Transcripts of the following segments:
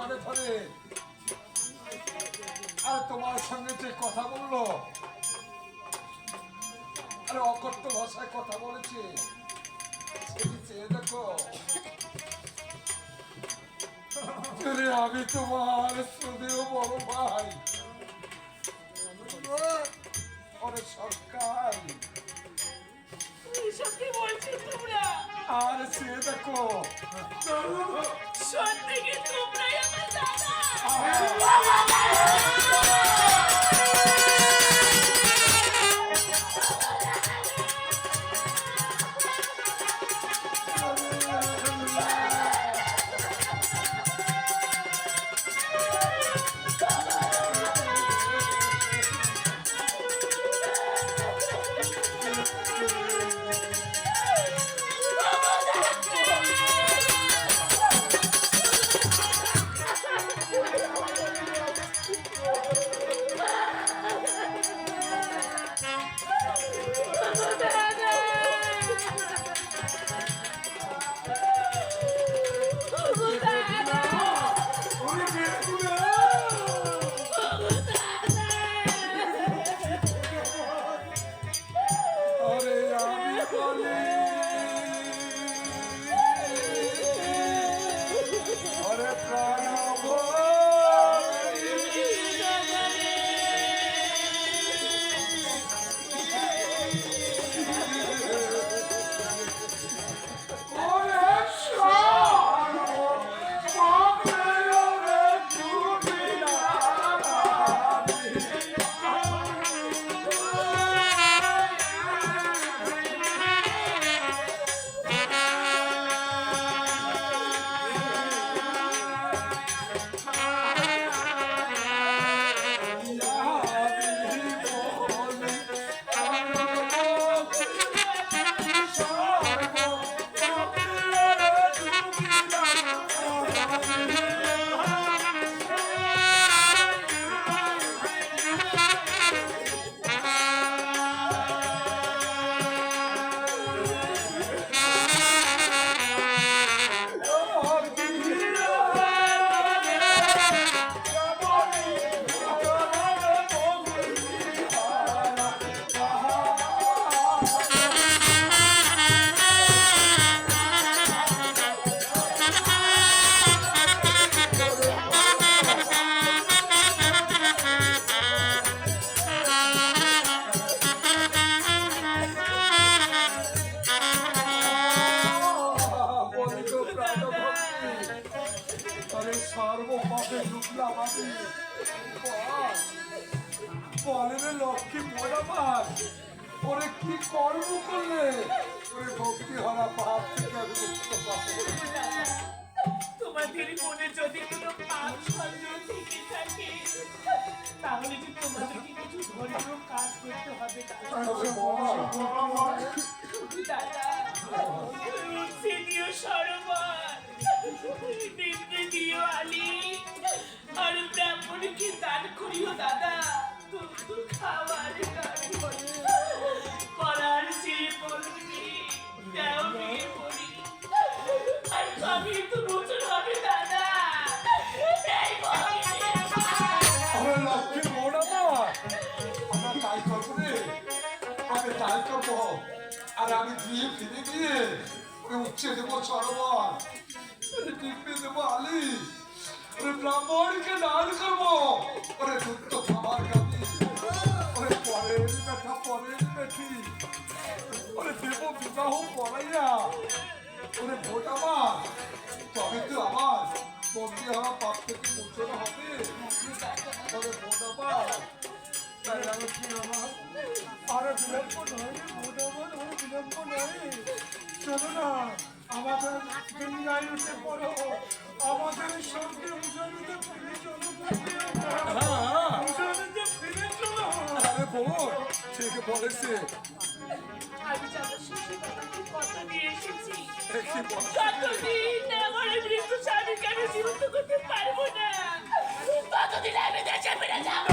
ধরে ধরে। আর, তোমার সঙ্গে যে কথা বলল। আরে অকট্ট ভাষায় কথা বলেছে। দেখো। আমি তোমার শ্রদ্ধেয় বড় ভাই। সরকার। এসব কি বলছো তোমরা আর সে দেখো সত্যি কি তোমরাই আমার দাদা সর্বপাপে ঢুকলাম আমি বলে রে লক্ষ্মী মোড়াবার ওরে কি কর্ম করলে? ওরে ভক্তি হারা পাপ থেকে আমি মুক্ত পাবো। তোমাদের মনে যদি কোনো পাপ সন্দেহ থেকে থাকে তাহলে যে তোমাদেরকে কিছু ধর্মীয় কাজ করতে হবে দাদা সরোবর নিম্নে দিও আলি আর ব্রাহ্মণকে দাদা করি আর আমি তো দাদা আমরা লক্ষ্মী মোড়াবার তাই করব রে। তাই করব। আর আমি দিয়ে ফিরে দিয়ে উচ্ছে দেবো সরোবর টিপে দেবো আলি ওরে ব্রাহ্মণকে দান করব ওরে দুধ খাবার খাবি ওরে পরের বেটা পরের বেটি ওরে দেব বিবাহ ওরে ভোট আমার তবে তো আমার বন্দি হওয়া পাপ থেকে হবে ভোট আমার তাই আমি কি আমার আরে বিলম্ব নয় বিলম্ব নয় চলো না আমাদের গঙ্গায় উঠে আমাদের সঙ্গে উজানিতে ফিরে চলো উজানিতে ফিরে চলো। আরে বোন ঠিক বলেছে। আমি যাব শ্বশুর কথা দিয়ে এসেছি কি আমার মৃত্যু স্বামীকে আমি জীবিত করতে পারব না ততদিন আমি দেশে ফিরে যাব।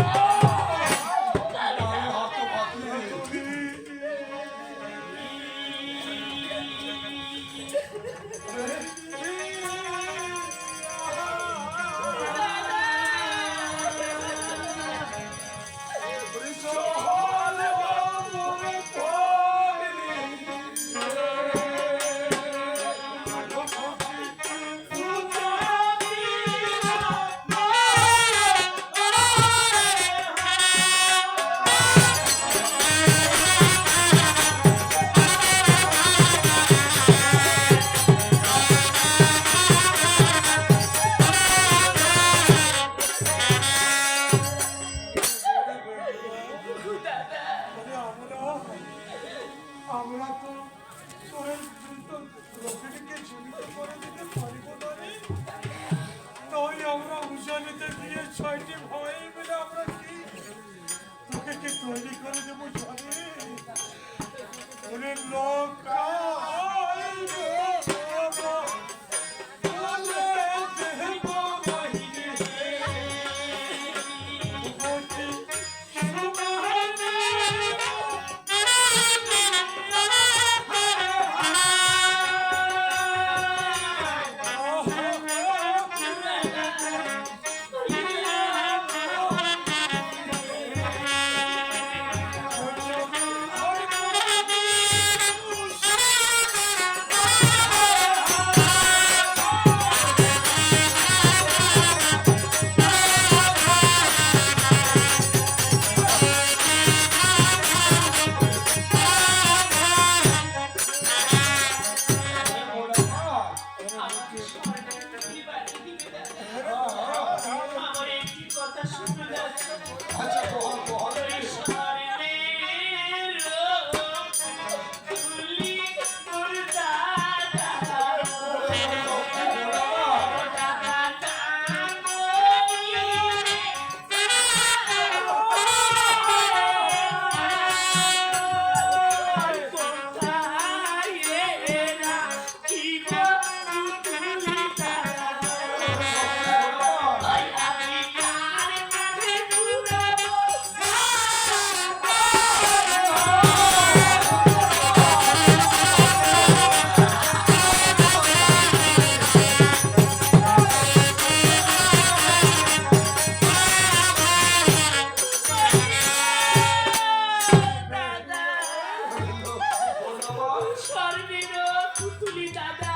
স্বর্ণের পুতুলি দাদা।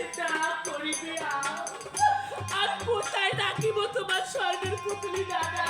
এটা করিবে আর কোথায় রাখিব তোমার স্বর্ণের পুতুলি দাদা?